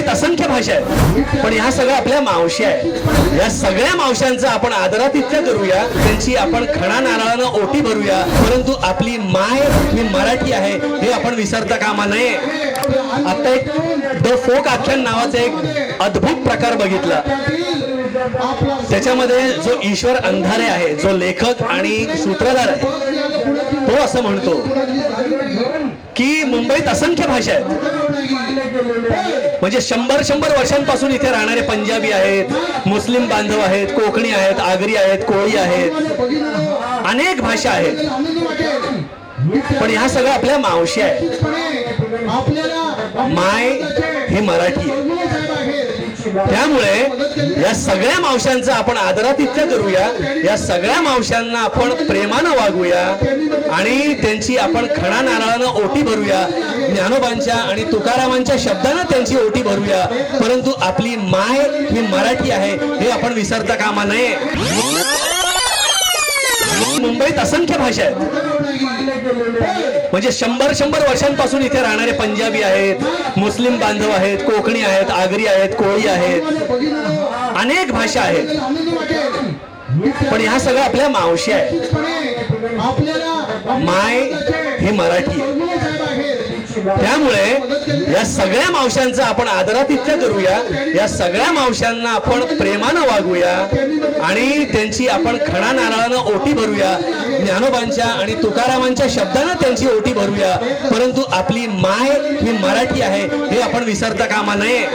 मुंबईत असंख्य भाषा आहेत. पण ह्या सगळ्या आपल्या मावशी आहेत. या सगळ्या मावशांचा आपण आदरातिथ्य करूया. त्यांची आपण खणा नारळानं ओटी भरूया. परंतु आपली माय मी मराठी आहे. हे आपण विसरता कामा नये. आता एक द फोक आख्यान नावाचा एक अद्भुत प्रकार बघितला. त्याच्यामध्ये जो ईश्वर अंधारे आहे जो लेखक आणि सूत्रधार आहे तो असं म्हणतो की मुंबईत असंख्य भाषा आहेत. म्हणजे शंभर शंभर वर्षांपासून इथे राहणारे पंजाबी आहेत मुस्लिम बांधव आहेत कोकणी आहेत आगरी आहेत कोळी आहेत. अनेक भाषा आहेत. पण ह्या सगळ्या आपल्या मावशी आहेत. माय ही मराठी आहे. त्यामुळे या सगळ्या मावशांचं आपण आदरातिथ्य करूया. या सगळ्या मावशांना आपण प्रेमानं वागूया आणि त्यांची आपण खणा नारळानं ओटी भरूया. ज्ञानोबांच्या आणि तुकारामांच्या शब्दानं त्यांची ओटी भरूया. परंतु आपली माय ही मराठी आहे हे आपण विसरता कामा नये. मुंबईत असंख्य भाषा आहेत. म्हणजे शंभर शंभर वर्षांपासून इथे राहणारे पंजाबी आहेत मुस्लिम बांधव आहेत कोकणी आहेत आगरी आहेत कोळी आहेत. अनेक भाषा आहेत. पण ह्या सगळ्या आपल्या मावशी आहेत. माय ही मराठी आहे. त्यामुळे या सगळ्या मावशांचं आपण आदरातिथ्य करूया. या सगळ्या मावशांना आपण प्रेमानं वागूया आणि त्यांची आपण खणा नारळानं ओटी भरूया. ज्ञानोबांच्या आणि तुकारामांच्या शब्दानं त्यांची ओटी भरूया. परंतु आपली माय ही मराठी आहे हे आपण विसरता कामा नये.